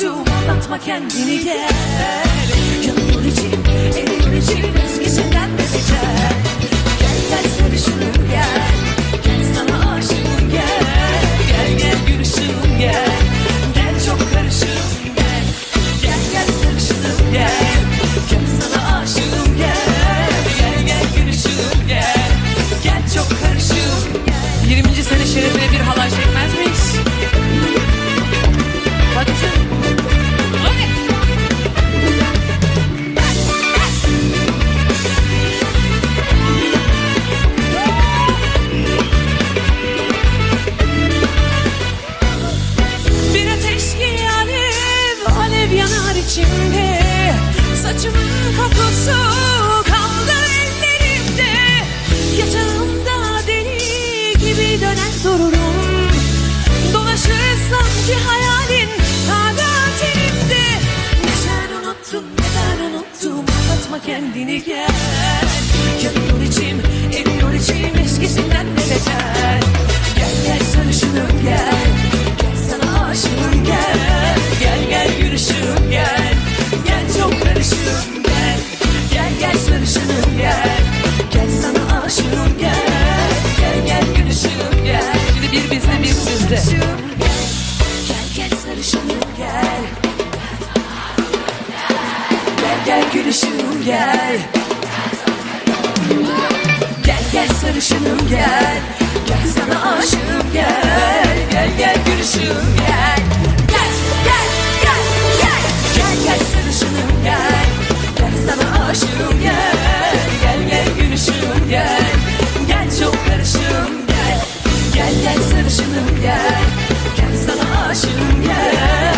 Tüm anlatma kendini gel. Yağmur için, elim için Rüzgesinden de biter Gel gel sarışınım gel. Gel sana aşığım gel. Gel gel gülüşüm gel. Gel çok karışığım gel. Gel gel sarışınım gel. Gel sana aşığım gel. Gel gel gülüşüm gel. Gel çok karışığım gel. 20. sene şerefine bir halay çekmez miyiz? Saçımın kokusu kaldı ellerimde. Yatağımda deli gibi döner dururum. Dolaşır sanki hayalin hala tenimde Ne sen unuttun ne ben unuttum. Anlatma kendini gel. Yanıyor içim eriyor içim. Eskisinden de beter. Sizde Gel gel sarışınım gel. Gel gel gülüşüm gel. Gel gel sarışınım gel. Gel sana aşığım gel. Gel gel gülüşüm gel sarışınım gel. Gel sana aşığım gel.